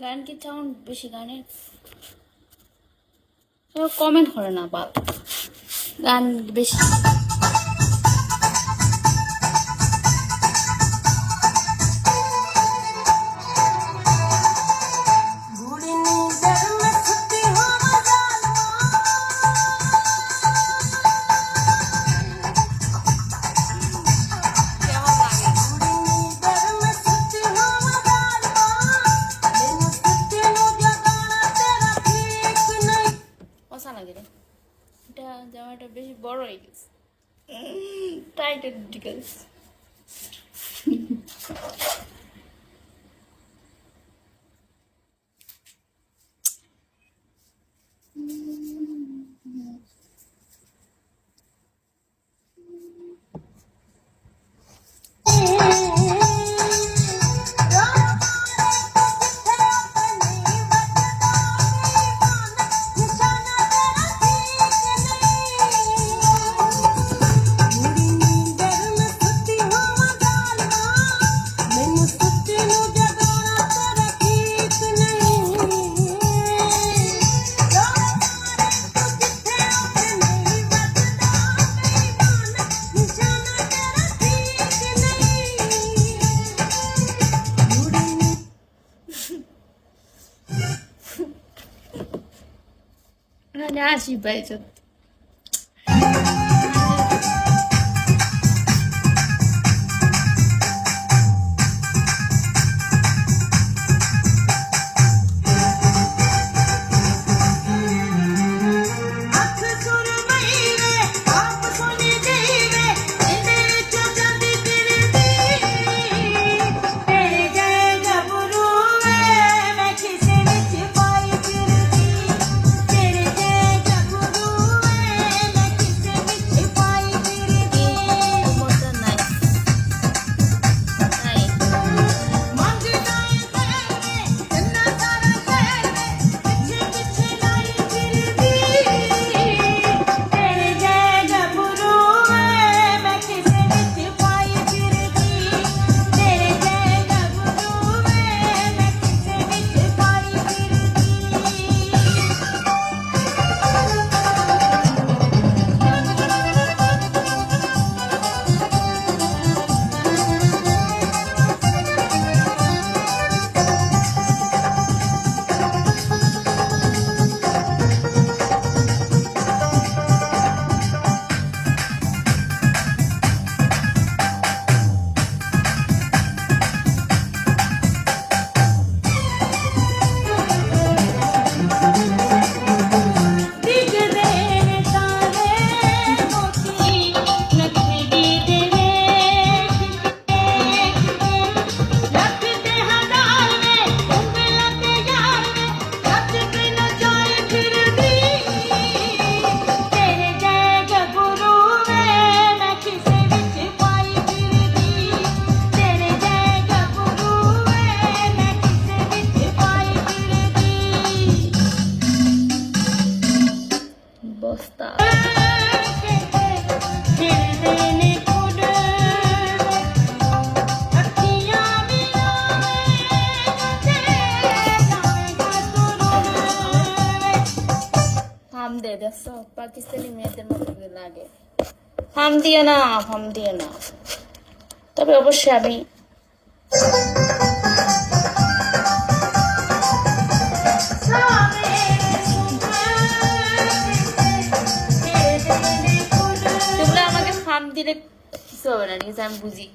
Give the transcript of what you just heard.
গান কি সাউন্ড বেশি গানের কমেন্ট করে না বাল গান বেশি বড় হয়ে গেছে টাইটের দিকে અને આશીભાઈ જતા হাম দে দেখছ পাকিস্তানি মেয়েদের মতো লাগে। হাম দিয়ে না, হাম দিয়ে না। তবে অবশ্যই আমি তোমরা আমাকে ফার্ম দিলে কিছু হবে না, ঠিক আমি বুঝি.